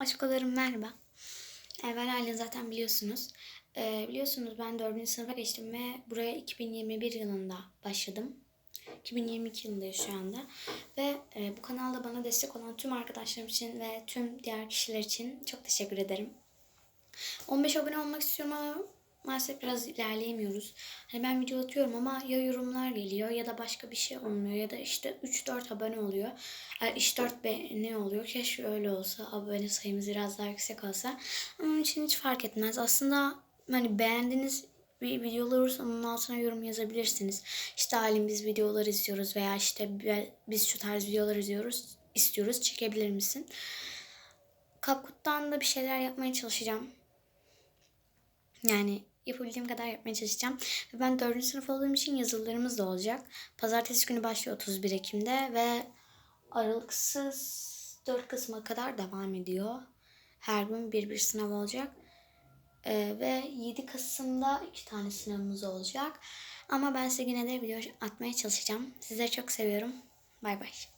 Aşkolarım merhaba. Ben Aylin zaten biliyorsunuz. Ee, biliyorsunuz ben 4. sınıfa geçtim ve buraya 2021 yılında başladım. 2022 yılındayız şu anda. Ve e, bu kanalda bana destek olan tüm arkadaşlarım için ve tüm diğer kişiler için çok teşekkür ederim. 15 abone olmak istiyorum ama maalesef biraz ilerleyemiyoruz. Hani ben video atıyorum ama ya yorumlar geliyor ya da başka bir şey olmuyor ya da işte 3-4 abone oluyor. Yani 3-4 beğeni oluyor. Keşke öyle olsa. Abone sayımız biraz daha yüksek olsa. Onun için hiç fark etmez. Aslında hani beğendiğiniz bir videolar olursa onun altına yorum yazabilirsiniz. İşte halim biz videolar izliyoruz veya işte biz şu tarz videolar izliyoruz istiyoruz çekebilir misin? Kapkut'tan da bir şeyler yapmaya çalışacağım. Yani yapabildiğim kadar yapmaya çalışacağım. Ve ben 4. sınıf olduğum için yazılarımız da olacak. Pazartesi günü başlıyor 31 Ekim'de ve aralıksız 4 Kasım'a kadar devam ediyor. Her gün bir bir sınav olacak. Ee, ve 7 Kasım'da iki tane sınavımız olacak. Ama ben size yine de video atmaya çalışacağım. Sizleri çok seviyorum. Bay bay.